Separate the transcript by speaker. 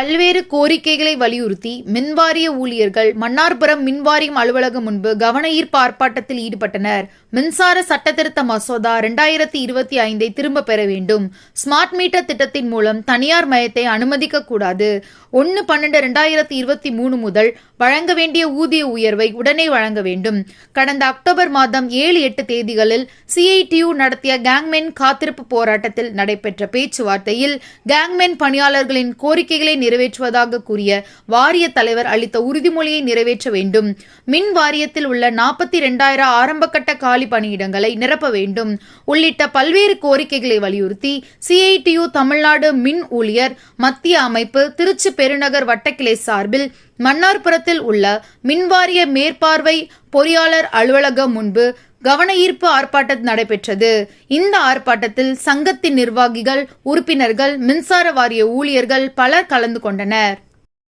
Speaker 1: பல்வேறு கோரிக்கைகளை வலியுறுத்தி மின்வாரிய ஊழியர்கள் மன்னார்புரம் மின்வாரியம் அலுவலகம் முன்பு கவனஈர்ப்பு ஆர்ப்பாட்டத்தில் ஈடுபட்டனர். மின்சார சட்டத்திருத்த மசோதா இரண்டாயிரத்தி இருபத்தி ஐந்தை திரும்ப பெற வேண்டும். ஸ்மார்ட் மீட்டர் திட்டத்தின் மூலம் தனியார் மயத்தை அனுமதிக்க கூடாது. ஒன்று பன்னெண்டு ரெண்டாயிரத்தி இருபத்தி மூணு முதல் வழங்க வேண்டிய ஊதிய உயர்வை உடனே வழங்க வேண்டும். கடந்த அக்டோபர் மாதம் ஏழு எட்டு தேதிகளில் சிஐடியு நடத்திய கேங்மென் காத்திருப்பு போராட்டத்தில் நடைபெற்ற பேச்சுவார்த்தையில் கேங்மென் பணியாளர்களின் கோரிக்கைகளை நிறைவேற்றுவதாக கூறிய வாரிய தலைவர் அளித்த உறுதிமொழியை நிறைவேற்ற வேண்டும். மின் வாரியத்தில் உள்ள நாற்பத்தி இரண்டாயிரம் ஆரம்பகட்ட காலி பணியிடங்களை நிரப்ப வேண்டும். உள்ளிட்ட பல்வேறு கோரிக்கைகளை வலியுறுத்தி சிஐடியு தமிழ்நாடு மின் ஊழியர் மத்திய அமைப்பு திருச்சி பெருநகர் வட்டக்கிளை சார்பில் மன்னார்புரத்தில் உள்ள மின்வாரிய மேற்பார்வை பொறியாளர் அலுவலகம் முன்பு கவனஈர்ப்பு ஆர்ப்பாட்டம் நடைபெற்றது. இந்த ஆர்ப்பாட்டத்தில் சங்கத்தின் நிர்வாகிகள் உறுப்பினர்கள் மின்சார வாரிய ஊழியர்கள் பலர் கலந்து கொண்டனர்.